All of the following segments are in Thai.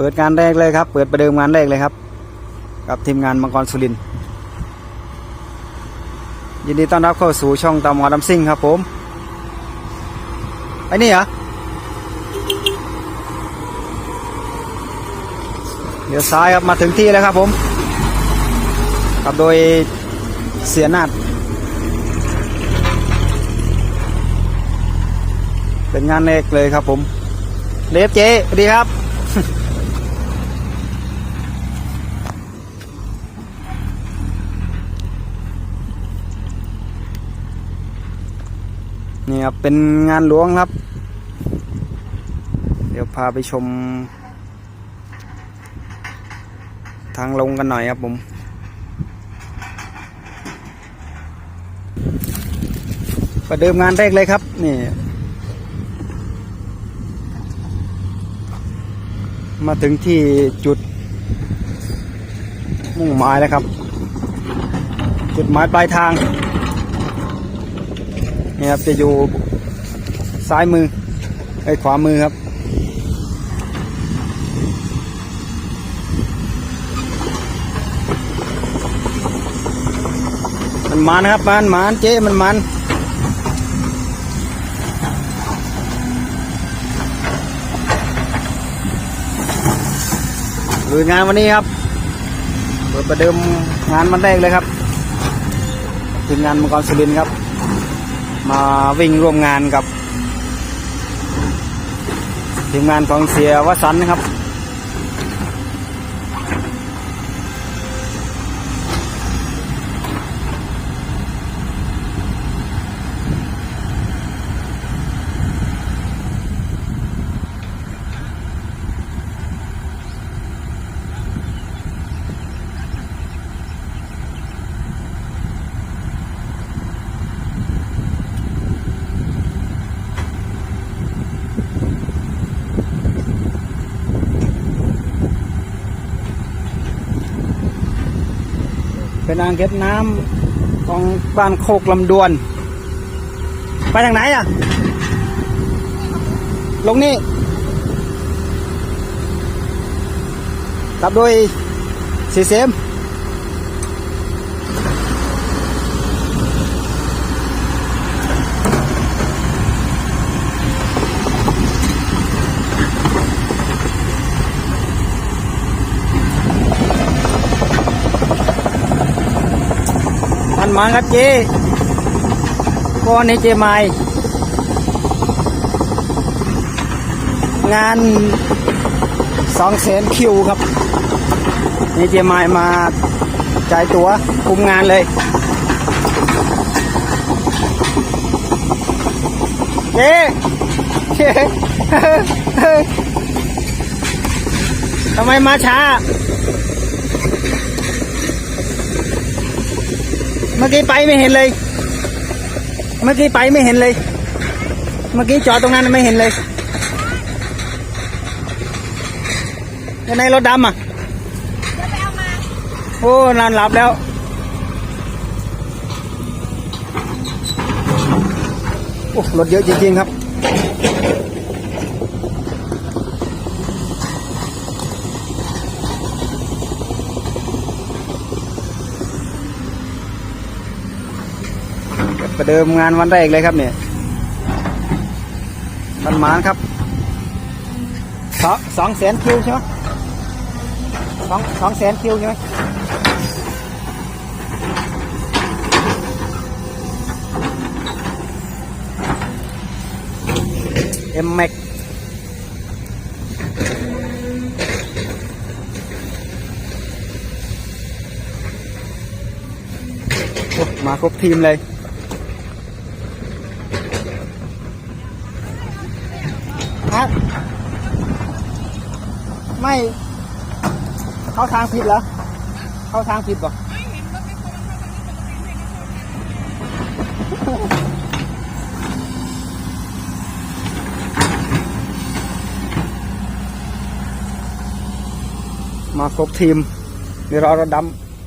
เปิดงานแรกเลยครับ เปิดประเดิมงานแรกเลยครับ กับทีมงานมังกรสุรินยินดีต้อนรับเข้าสู่ช่องตามหมอดำซิ่งครับผมไอ้นี่เหรอเดี๋ยวซ้ายครับมาถึงที่แล้วครับผมขับโดยเสียนาดเป็นงานแรกเลยครับผม เลฟเจสวัสดีครับ นี่ครับเป็นงานหลวงครับ เดี๋ยวพาไปชม ทางลงกันหน่อยครับผมประเดิมงานแรกเลยครับ นี่ มาถึงที่จุด มุ่งหมายแล้วครับ จุดหมายปลายทาง นี่ครับจะอยู่ซ้ายมือไอ้ขวามือครับ มันมันครับมันมันเจ๊มันมันลุยงานวันนี้ครับเปิดประเดิมงานวันแรกเลยครับทีมงานมังกรสุรินครับ มาวิ่งร่วมงานกับทีมงานของเสียวสันต์นะครับ เป็นอ่างเก็บน้ำของบ้านโคกลำดวน ไปทางไหนอะ ลงนี่กลับโดยสีเซม มันมาครับเจ๊ก้อนนี้เจไมายงานสองแสนคิวครับนี่เจไมายมาจ่ายตัว คุมงานเลย เจ๊เจ๊ทำไมมาช้า เมื่อกี้ไปไม่เห็นเลย เมื่อกี้ไปไม่เห็นเลย เมื่อกี้จอดตรงนั้นไม่เห็นเลยยังไงรถดำอะโอ้นอนหลับแล้วโอ้รถเยอะจริงๆครับ เดิมงานวันแรกเลยครับเนี่ยมันหมานครับสองสองแสนคิวใช่ไหมสองสองแสนคิวใช่ไหมเอ็มแม็กมาครบทีมเลย ฮะไม่เข้าทางผิดเหรอเข้าทางผิดป่ะมาครบทีม เดี๋ยวรอรถด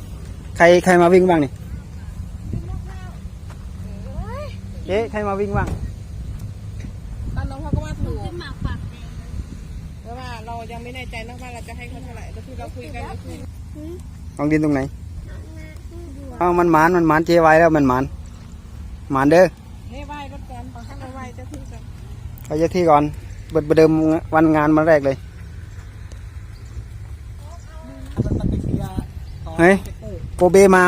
ำใครใครมาวิ่งบ้างนี่เจ๊ใครมาวิ่งบ้าง ตอนน้องเขาก็มาถูก ขึ้นมาฝาก เพราะว่าเรา ยังไม่แน่ใจนะว่าเราจะให้เขาเท่าไหร่แต่ที่เราคุยกันก็คือลองดินตรงไหนเอ้ามันหมานมันหมานเจไว้แล้วมันหมานหมานเด้อให้ไหว้รถก่อนให้เราไหว้เจ้าที่ก่อนไปเจ้าที่ก่อนเปิดประเดิมวันงานมาแรกเลยมันเป็นเกียร์ต่อเฮ้ยเตอร์โกเบมา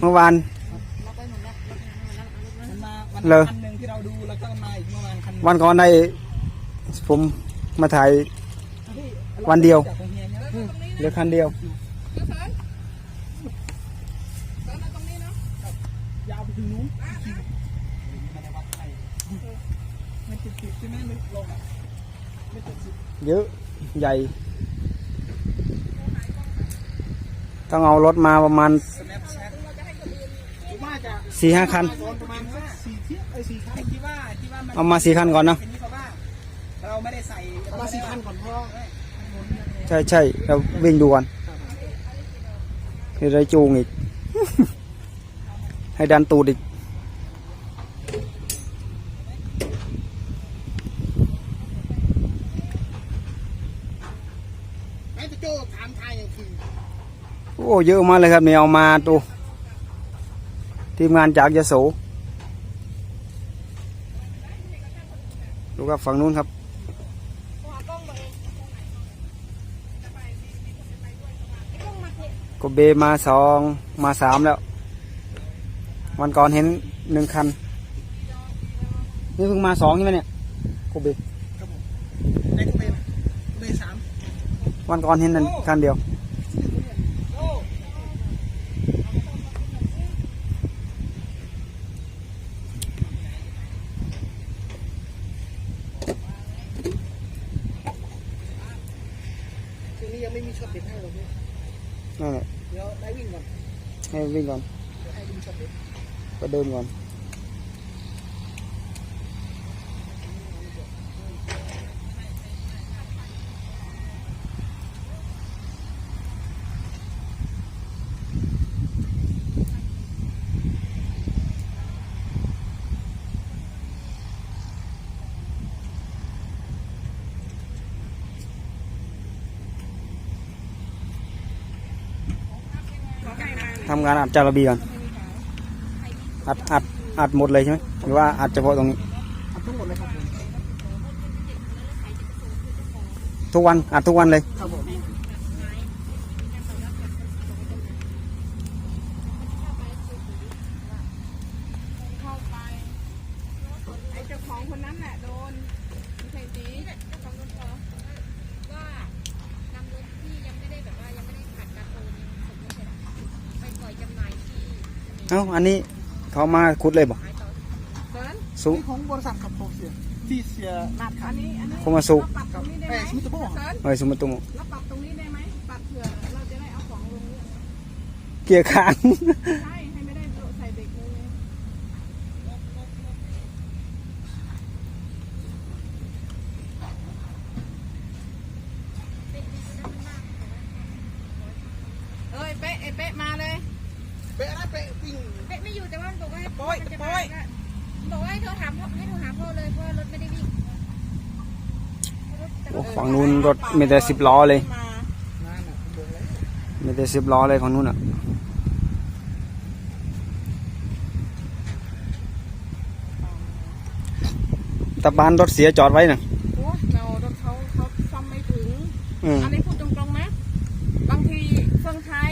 เมื่อวานเราไปหนุนแล้วเราไปหนุนแล้วมันมาวันเลยคันหนึ่งที่เราดูแล้วก็มาอีกเมื่อวานคันหนึ่งวันก่อนได้ผม มาถ่ายวันเดียวเหลือคันเดียวเยอะใหญ่ ต้องเอารถมาประมาณสี่ห้าคันโดนประมาณสักสี่เที่ยไอ้ยสี่คันคิดว่าคิดว่ามันเอามาสี่คันก่อนเนาะ เป็นที่เขาว่าเราไม่ได้ใส่เอามาสี่คันก่อนเพราะใช่ใช่เราวิ่งดูก่อนให้ได้จูงอีก ให้ดันตูดอีกไอ้ตะโจ้ถามทายอย่างคือโอ้เยอะมากเลยครับเนี่ยเอามาดูทีมงานจากยโสดูครับฝั่งนู้นครับ ก็เบมาสองมาสามแล้ว วันก่อนเห็นหนึ่งคัน นี่เพิ่งมาสองใช่ไหมเนี่ยก็เบครับผมในกระเบนเบนสามวันก่อนเห็นนั่นคันเดียวโอ้ช่วงนี้ยังไม่มีช็อตเด็ดให้เราด้วย นั่นแหละเดี๋ยวได้วิ่งก่อนให้วิ่งก่อนเดี๋ยวให้วิ่งช็อตเด็ดประเดิมก่อน ให้มาทำงานอัดจาระบีก่อนอัดอัดอัดหมดเลยใช่ไหมหรือว่าอัดเฉพาะตรงนี้ทั้งหมดเลยครับทุกวันอัดทุกวันเลยครับผมไอ้เจ้าของคนนั้นแหละโดนไม่ใช่จีเจ้าของรถเหรอว่า เอ้าอันนี้เขามาขุดเลยบอกขายต่อเดินสุนี่ของบริษัทขับโพเสียที่เสียนาดคอัรันบนี้อันนี้เขามาสุเราปรับตรงนี้ได้ไหมเอ้ยสมิธโบ้เดินเฮ้ยสมมติตุมเราปรับตรงนี้ได้ไหมปรับเผื่อเราจะได้เอาของลงเนี่ยเกียร์ค้าง ใช่ให้ไม่ได้ใส่เด็กเลยเอ้ยเป๊ะไอ้เป๊ะมาเลย เป๊ะนะเป๊ะวิ่ง เป๊ะไม่อยู่แต่ว่ามันบอกว่า โป๊ย มันจะ โป๊ มาย ก็บอกว่าให้โทรถามพ่อให้โทรหาพ่อเลยเพราะว่ารถไม่ได้วิ่งรถแต่ โอ้ ว่า ฝั่งนู้นรถ มีแต่สิบล้อเลยมางานอะผมบอกแล้วมีแต่สิบล้อเลยของนู้นอะตะบานรถเสียจอดไว้น่ะโอ้เรารถเขาเขาซ่อมไม่ถึง อืมอันนี้พูดตรงๆนะ บางทีเครื่องไทย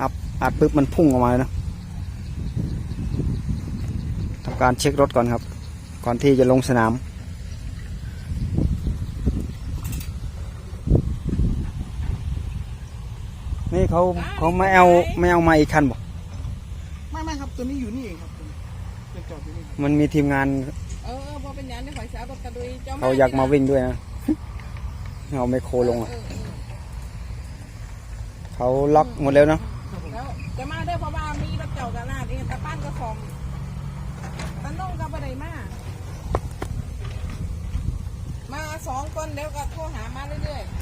อับอัดปุ๊บมันพุ่งออกมาเลยนะทำการเช็ครถก่อนครับ ก่อนที่จะลงสนาม นี่ เขาเขาไม่เอาไม่เอามาอีกคันบอกไม่ไม่ครับตัวนี้อยู่นี่เองครับตัวนี้เป็นจอดอยู่นี่มันมีทีมงานเออพอเป็นอย่างนี้ข่อยจะเอารถกระดุยจ้เขาอยากมาวิ่งด้วยนะเอาไมโครลงอะเออเออเขาล็อกหมดแล้วเนาะแล้วจะมาเด้อเพราะว่ามีรถเจ้ากันลาดเองตาป้านก็สอมตานุ่งก็บ่ได้มา มาสองคนเดี๋ยวก็โทรหามาเรื่อยๆ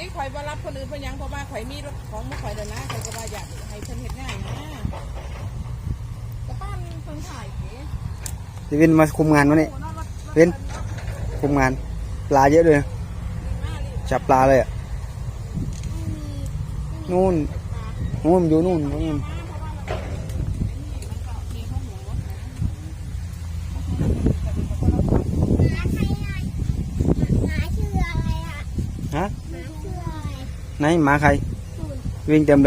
ที่ข่อยบ่รับคนอื่นเพราะหยังเพราะว่าข่อยมีรถของมือข่อยเดินนะข่อยก็ว่าอยากให้เพิ่นเฮ็ดง่ายนะตะป้นเพิ่นถ่ายเก๋พี่วินมาคุมงานวะนี่โอ้เว้น คุมงานปลาเยอะเลยนะมาเลยจับปลาเลยอะนู่นนู่นอยู่นู่นนู่น ฮะ ไหนหมาใครวิ่งเต็มเ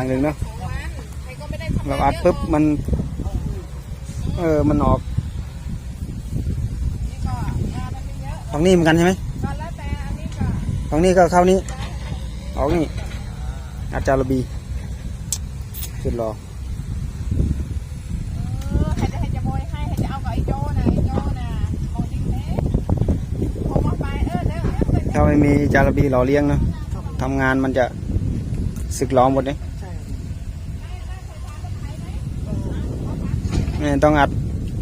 อย่างหนึ่งเนาะสองวันใครก็ไม่ได้ทำเราอัดปุ๊บมันเออมันออกนี่ก็งานมันไม่เยอะตรงนี้เหมือนกันใช่ไหมก็แล้วแต่อันนี้ก็ตรงนี้ก็เข้านี้ออกนี่อาจารย์ระบีขึ้นรอเออให้จะให้จะโบยให้ให้จะเอากับไอ้โจนะไอ้โจนะมองดิ้งเน่โทรมาไปเออเดี๋ยวเดี๋ยวไปถ้าไม่มีอาจารย์ระบีหล่อเลี้ยงเนาะทำงานมันจะสึกหล้อหมดเลยใช่เนี่ย ต้องอัด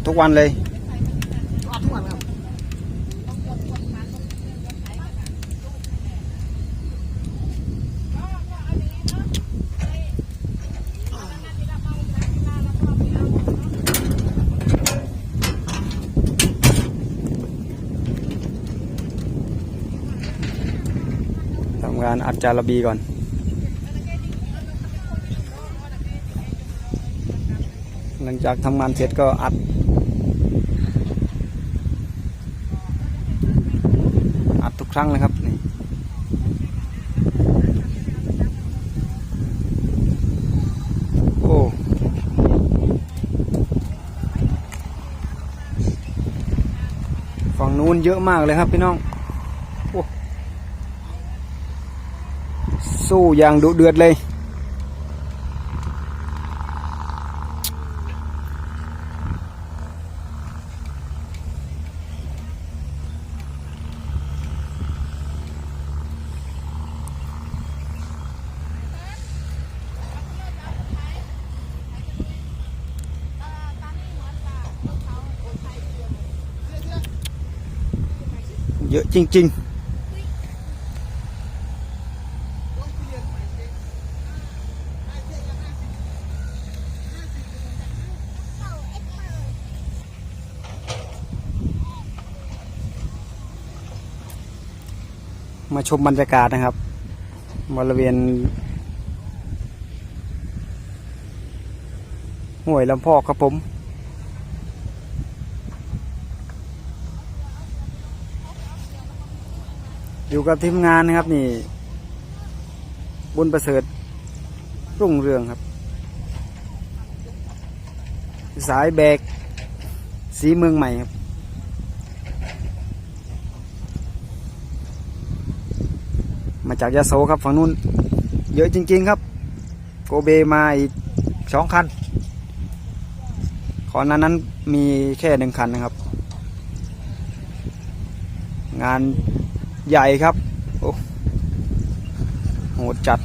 ทุกวันเลยอัดทุกวันครับทำงานอัดจาระบีก่อน หลังจากทำงานเสร็จก็อัดอัดทุกครั้งเลยครับนี่โอ้ฝั่งนู้นเยอะมากเลยครับพี่น้องสู้อย่างดุเดือดเลย เยอะจริง ๆมาชมบรรยากาศนะครับ บริเวณห้วยลำพอกครับผม อยู่กับทีมงานนะครับนี่ บุญประเสริฐรุ่งเรืองครับ สายแบก สีเมืองใหม่ครับ มาจากยะโสครับฝั่งนู้น เยอะจริง ๆ ครับ โกเบมาอีกสองคันก่อนนั้นนั้นมีแค่หนึ่งคันนะครับ งาน ใหญ่ครับ โอ้โหจัด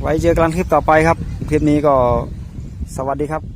ไว้เจอกันคลิปต่อไปครับ คลิปนี้ก็สวัสดีครับ